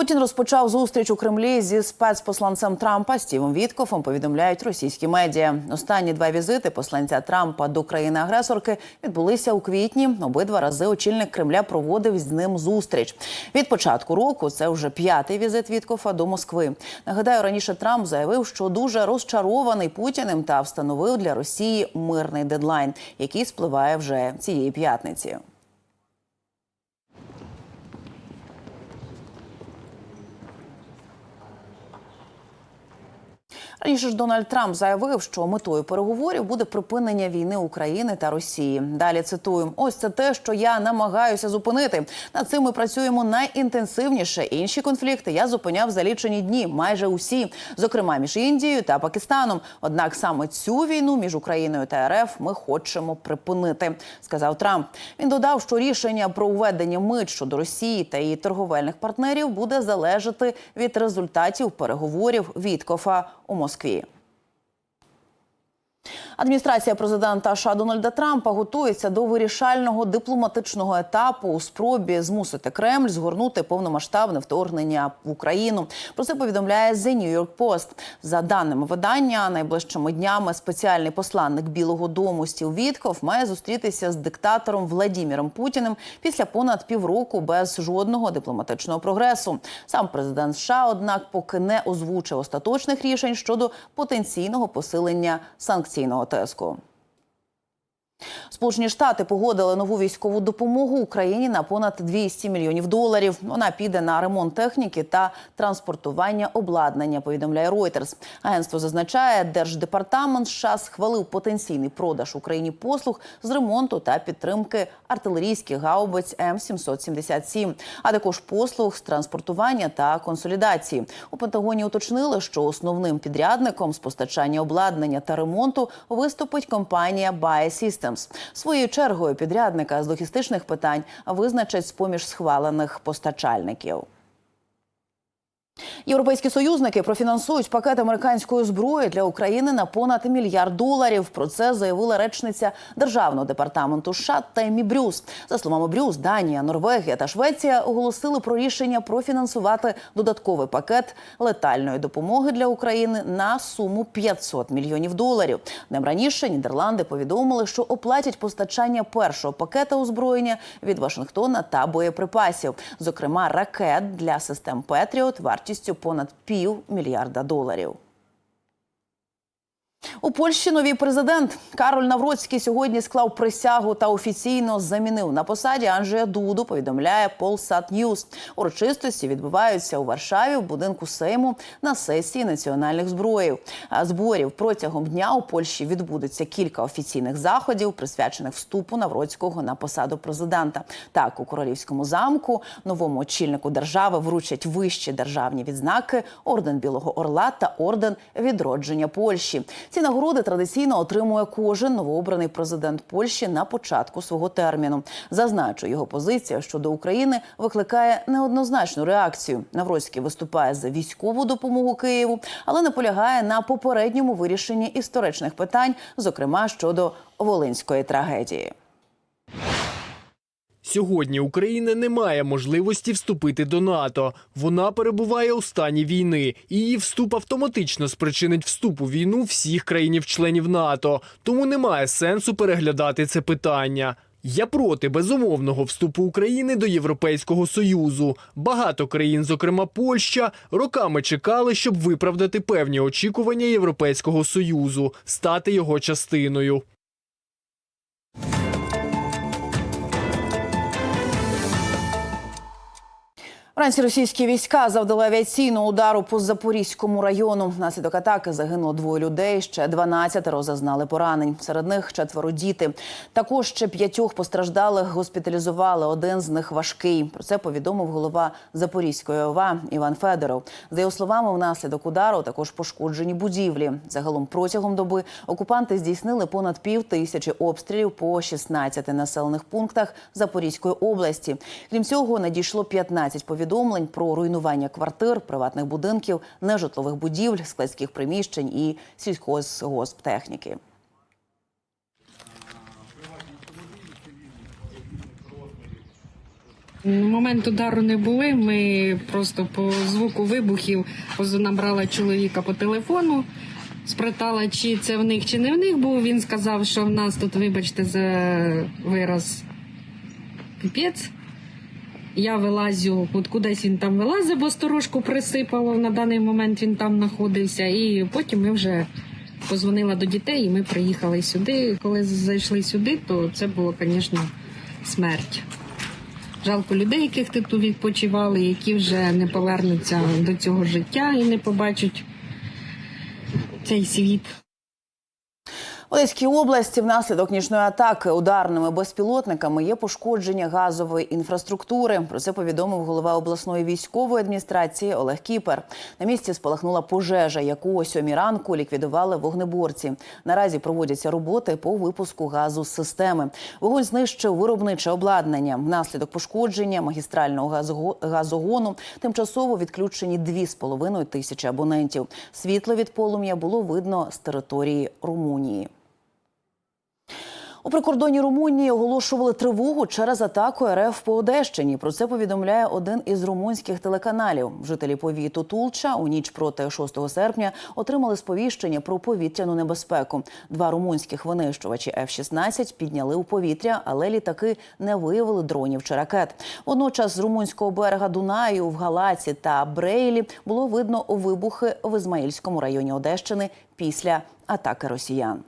Путін розпочав зустріч у Кремлі зі спецпосланцем Трампа Стівом Віткофом. Повідомляють російські медіа. Останні два візити посланця Трампа до країни-агресорки відбулися у квітні. Обидва рази очільник Кремля проводив з ним зустріч. Від початку року це вже п'ятий візит Віткофа до Москви. Нагадаю, раніше Трамп заявив, що дуже розчарований Путіним та встановив для Росії мирний дедлайн, який спливає вже цієї п'ятниці. Раніше ж Дональд Трамп заявив, що метою переговорів буде припинення війни України та Росії. Далі цитую: ось це те, що я намагаюся зупинити. Над цим ми працюємо найінтенсивніше. Інші конфлікти я зупиняв за лічені дні, майже усі, зокрема між Індією та Пакистаном. Однак саме цю війну між Україною та РФ ми хочемо припинити, сказав Трамп. Він додав, що рішення про введення мит щодо Росії та її торговельних партнерів буде залежати від результатів переговорів Віткофа у Москві. Адміністрація президента США Дональда Трампа готується до вирішального дипломатичного етапу у спробі змусити Кремль згорнути повномасштабне вторгнення в Україну. Про це повідомляє The New York Post. За даними видання, найближчими днями спеціальний посланник Білого Дому Стів Вітков має зустрітися з диктатором Владіміром Путіним після понад півроку без жодного дипломатичного прогресу. Сам президент США, однак, поки не озвучив остаточних рішень щодо потенційного посилення санкційного тиску. Сполучені Штати погодили нову військову допомогу Україні на понад 200 мільйонів доларів. Вона піде на ремонт техніки та транспортування обладнання. Повідомляє Reuters. Агентство зазначає, держдепартамент США схвалив потенційний продаж Україні послуг з ремонту та підтримки артилерійських гаубиць М777, а також послуг з транспортування та консолідації. У Пентагоні уточнили, що основним підрядником з постачання обладнання та ремонту виступить компанія Bae Systems. Своєю чергою підрядника з логістичних питань визначать з поміж схвалених постачальників. Європейські союзники профінансують пакет американської зброї для України на понад мільярд доларів. Про це заявила речниця державного департаменту США Темі Брюс. За словами Брюс, Данія, Норвегія та Швеція оголосили про рішення профінансувати додатковий пакет летальної допомоги для України на суму 500 мільйонів доларів. Днем раніше Нідерланди повідомили, що оплатять постачання першого пакета озброєння від Вашингтона та боєприпасів, зокрема ракет для систем Петріот вартістю понад пів мільярда доларів. У Польщі новий президент Кароль Навроцький сьогодні склав присягу та офіційно замінив на посаді Анджея Дуду. Повідомляє Polsat News. Урочистості відбуваються у Варшаві в будинку Сейму на сесії національних зброїв. А зборів протягом дня у Польщі відбудеться кілька офіційних заходів, присвячених вступу Навроцького на посаду президента. Так у королівському замку новому очільнику держави вручать вищі державні відзнаки орден Білого Орла та орден відродження Польщі. Ці нагороди традиційно отримує кожен новообраний президент Польщі на початку свого терміну. Зазначу, його позиція щодо України викликає неоднозначну реакцію. Навроцький виступає за військову допомогу Києву, але наполягає на попередньому вирішенні історичних питань, зокрема щодо волинської трагедії. Сьогодні Україна не має можливості вступити до НАТО. Вона перебуває у стані війни. і Її вступ автоматично спричинить вступ у війну всіх країнів-членів НАТО. Тому немає сенсу переглядати це питання. Я проти безумовного вступу України до Європейського союзу. Багато країн, зокрема Польща, роками чекали, щоб виправдати певні очікування Європейського союзу, стати його частиною. Вранці російські війська завдали авіаційного удару по Запорізькому району. Внаслідок атаки загинуло двоє людей. Ще 12 зазнали поранень. Серед них четверо діти. Також ще п'ятьох постраждалих госпіталізували. Один з них важкий. Про це повідомив голова Запорізької ОВА Іван Федоров. За його словами, внаслідок удару також пошкоджені будівлі. Загалом протягом доби окупанти здійснили понад пів тисячі обстрілів по 16 населених пунктах Запорізької області. Крім цього, надійшло 15 повідомлень про руйнування квартир, приватних будинків, нежитлових будівель, складських приміщень і сільхозгосптехніки. Момент удару не були. Ми просто по звуку вибухів набрала чоловіка по телефону, спитала, чи це в них, чи не в них, бо він сказав, що в нас тут, вибачте, за вираз піпець. Я вилазю, от кудись він там вилазив, бо сторожку присипало. На даний момент він там знаходився. І потім ми вже позвонила до дітей, і ми приїхали сюди. Коли зайшли сюди, то це було, звісно, смерть. Жалко людей, яких ти тут відпочивали, які вже не повернуться до цього життя і не побачать цей світ. Одеській області внаслідок нічної атаки ударними безпілотниками є пошкодження газової інфраструктури. Про це повідомив голова обласної військової адміністрації Олег Кіпер. На місці спалахнула пожежа, яку о сьомій ранку ліквідували вогнеборці. Наразі проводяться роботи по випуску газу з системи. Вогонь знищив виробниче обладнання. Внаслідок пошкодження магістрального газогону тимчасово відключені 2,5 тисячі абонентів. Світло від полум'я було видно з території Румунії. У прикордонні Румунії оголошували тривогу через атаку РФ по Одещині. Про це повідомляє один із румунських телеканалів. Жителі повіту Тулча у ніч проти 6 серпня отримали сповіщення про повітряну небезпеку. Два румунських винищувачі F-16 підняли у повітря, але літаки не виявили дронів чи ракет. Водночас з румунського берега Дунаю в Галаці та Брейлі було видно вибухи в Ізмаїльському районі Одещини після атаки росіян.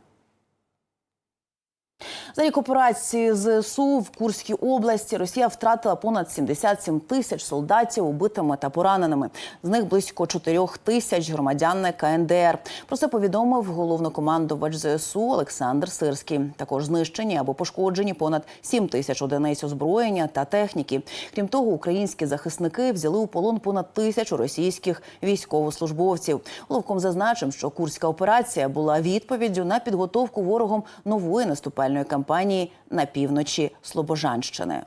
За рік операції ЗСУ в Курській області Росія втратила понад 77 тисяч солдатів убитими та пораненими. З них близько 4 тисяч громадян КНДР. Про це повідомив головнокомандувач ЗСУ Олександр Сирський. Також знищені або пошкоджені понад 7 тисяч одиниць озброєння та техніки. Крім того, українські захисники взяли у полон понад тисячу російських військовослужбовців. Головком зазначив, що курська операція була відповіддю на підготовку ворогом нової наступальної кампанії на півночі Слобожанщини.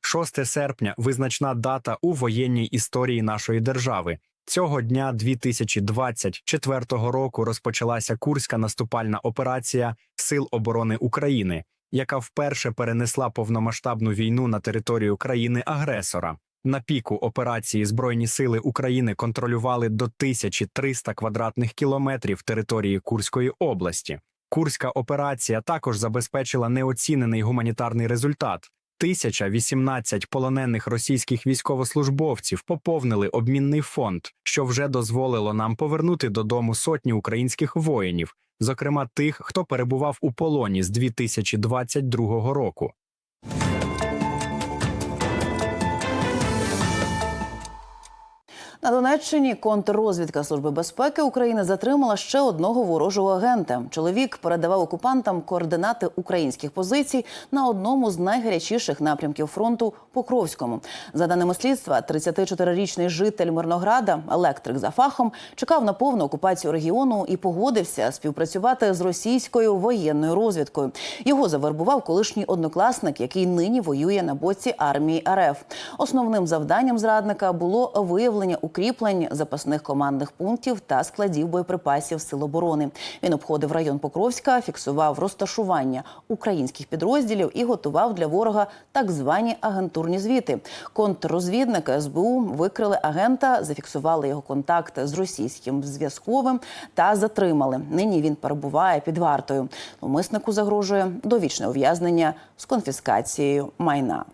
6 серпня визначна дата у воєнній історії нашої держави. Цього дня 2024 року розпочалася Курська наступальна операція Сил оборони України, яка вперше перенесла повномасштабну війну на територію країни-агресора. На піку операції Збройні сили України контролювали до 1300 квадратних кілометрів території Курської області. Курська операція також забезпечила неоцінений гуманітарний результат. 1018 полонених російських військовослужбовців поповнили обмінний фонд, що вже дозволило нам повернути додому сотні українських воїнів, зокрема тих, хто перебував у полоні з 2022 року. На Донеччині контррозвідка Служби безпеки України затримала ще одного ворожого агента. Чоловік передавав окупантам координати українських позицій на одному з найгарячіших напрямків фронту Покровському. За даними слідства, 34-річний житель Мирнограда, електрик за фахом, чекав на повну окупацію регіону і погодився співпрацювати з російською воєнною розвідкою. Його завербував колишній однокласник, який нині воює на боці армії РФ. Основним завданням зрадника було виявлення укріплень, запасних командних пунктів та складів боєприпасів сил оборони. Він обходив район Покровська, фіксував розташування українських підрозділів і готував для ворога так звані агентурні звіти. Контррозвідники СБУ викрили агента, зафіксували його контакт з російським зв'язковим та затримали. Нині він перебуває під вартою. Умиснику загрожує довічне ув'язнення з конфіскацією майна.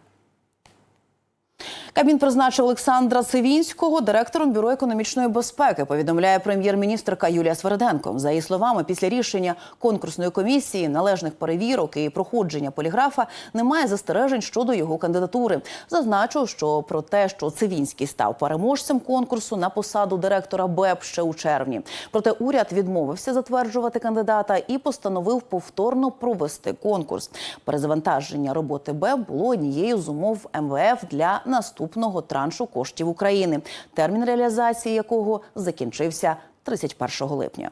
Кабмін призначив Олександра Сивінського директором бюро економічної безпеки. Повідомляє прем'єр-міністрка Юлія Сверденко. За її словами, після рішення конкурсної комісії, належних перевірок і проходження поліграфа немає застережень щодо його кандидатури. Зазначу, що про те, що Цивінський став переможцем конкурсу на посаду директора БЕП ще у червні. Проте уряд відмовився затверджувати кандидата і постановив повторно провести конкурс. Перезавантаження роботи БЕП було однією з умов МВФ для наступного траншу коштів України, термін реалізації якого закінчився 31 липня.